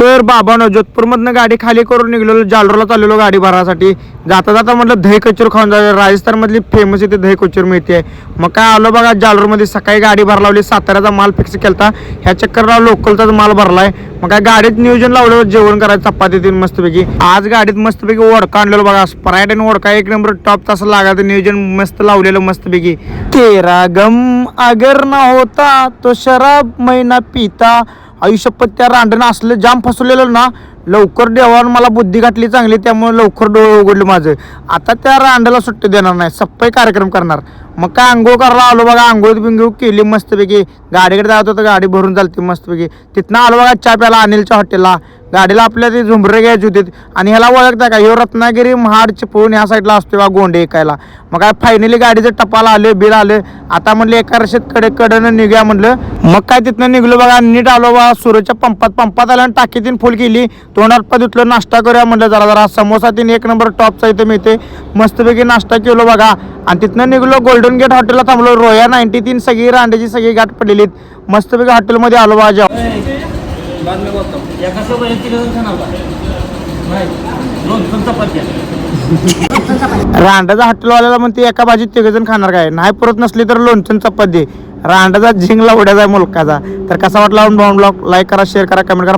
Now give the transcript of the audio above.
तर बाबानो जोधपूरमधनं गाडी खाली करून निघलेलो जालरोला चाललेलो गाडी भरासाठी. जाता जाता म्हटलं दही कचूर खाऊन जाऊया. राजस्थानमधली फेमस इथे दही कचूर मिळते. मग काय आलो बघा जालरोमध्ये सकाळी गाडी भर लावली साताऱ्याचा माल फिक्स केलता. ह्या चक्करला लोकलचाच माल भरलाय. मग काय गाडीत नियोजन लावलं जेवण करायचं चपाती तीन मस्तपैकी. आज गाडीत मस्तपैकी ओडका आणलेलो बघा. स्प्राईट आणि ओडका एक नंबर टॉप तसं लागायचं. नियोजन मस्त लावलेलं मस्तपैकी. तेरा गम अगर ना होता तो शराब मैना पिता. आयुष्यपत त्या रांडणं असलं जाम फसवलेलं ना लवकर देवानं मला बुद्धी घातली चांगली त्यामुळे लवकर डोळे उघडले माझं. आता त्या रांडाला सुट्टी देणार नाही सप्पाई कार्यक्रम करणार. मग काय आंघोळ करायला आलो बघा आंघोळ बिंघोळ केली मस्तपैकी. गाडीकडे जात होतं गाडी भरून चालते मस्तपैकी. तिथनं आलो बघा चहा प्याला अनिलच्या हॉटेलला गाडीला आपल्या ते झुंबरे घ्यायचे होते. आणि ह्याला ओळखता का? ह्यो रत्नागिरी महाड चिपळूण ह्या साईडला असतो बा गोंडे ऐकायला. मग काय फायनली गाडीचं टपाला आले बिल आले. आता म्हणलं एका रशेत कडे कडनं निघूया म्हणलं. मग काय तिथनं निघलो बघा नीट आलो बा सुरूच्या पंपात पंपात आल्या आणि टाकी तीन फुल केली. तोंडात पद धुतलं नाश्ता करूया म्हणलं जरा जरा. समोसा तीन एक नंबर टॉपचा इथे मिळते मस्तपैकी नाश्ता केलो बघा. आणि तिथनं निघलो गोल्डन गेट हॉटेलला थांबलो. रोया नाईन्टी तीन सगळी रांड्याची सगळी गाठ पडलेली मस्तपैकी हॉटेलमध्ये आलो बा जेव्हा. बाद में बोलता हूँ एका सोबत एक किलो खाना होता नाही. दोन दोन चपात्या. रांडाचा हॉटेलवाल्याला म्हणते एका भाजीत तिघ जण खाणार काय? नाही परत नसली तर लोणचं चपाती. रांडाचा झिंगला उड्याचा मुलकाचा. तर कसा वाटला? ब्लॉग लाईक करा शेअर करा कमेंट करा.